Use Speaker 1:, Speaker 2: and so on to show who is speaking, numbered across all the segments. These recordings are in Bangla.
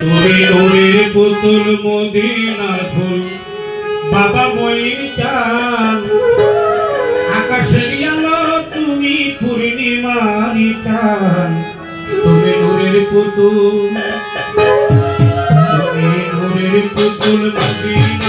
Speaker 1: তুমি পুতুল মদিনার ফুল, বাবা মইন চান আকাশের আলো তুমি পূর্ণিমারি চান তুমি নূরের পুতুল, তুমি পুতুল মদিনা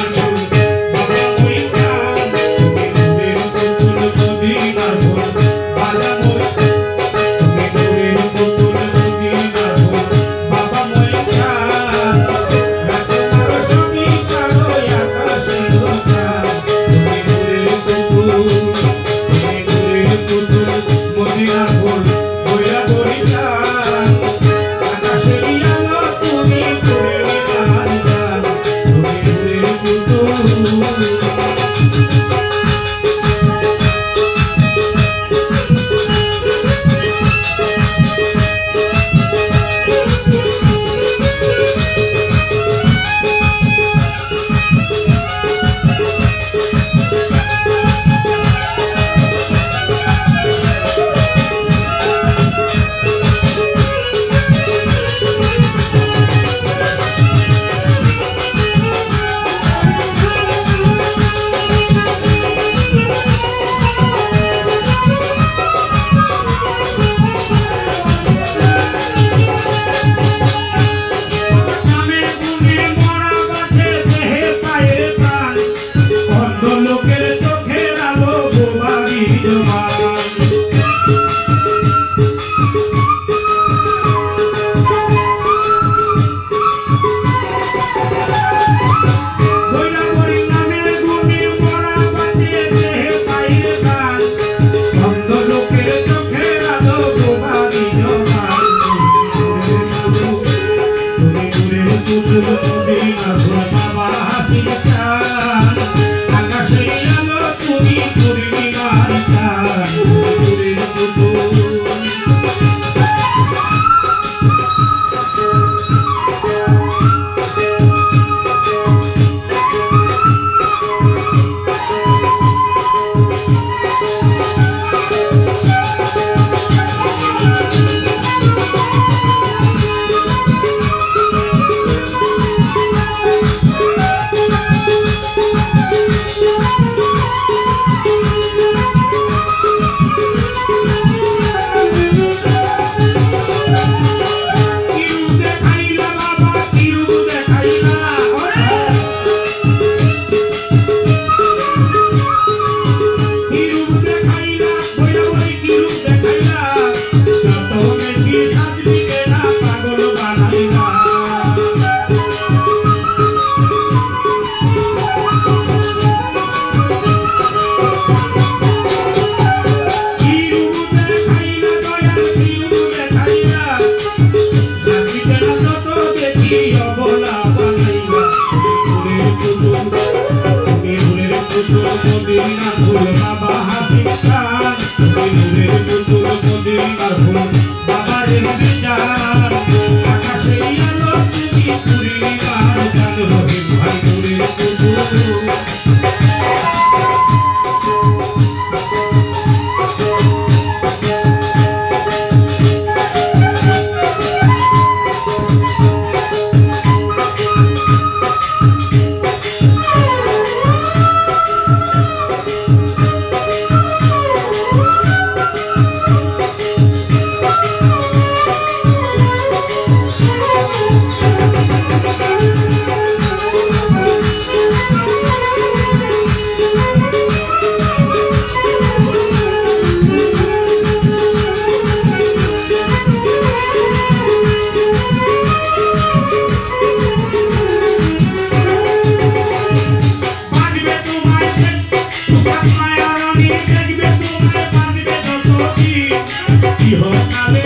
Speaker 1: ইহকালে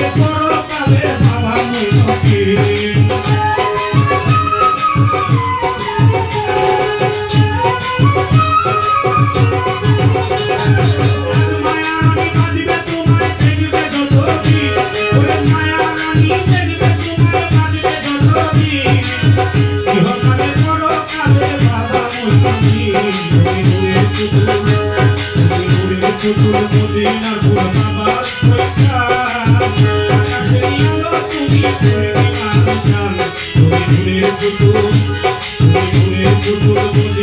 Speaker 1: Thank you.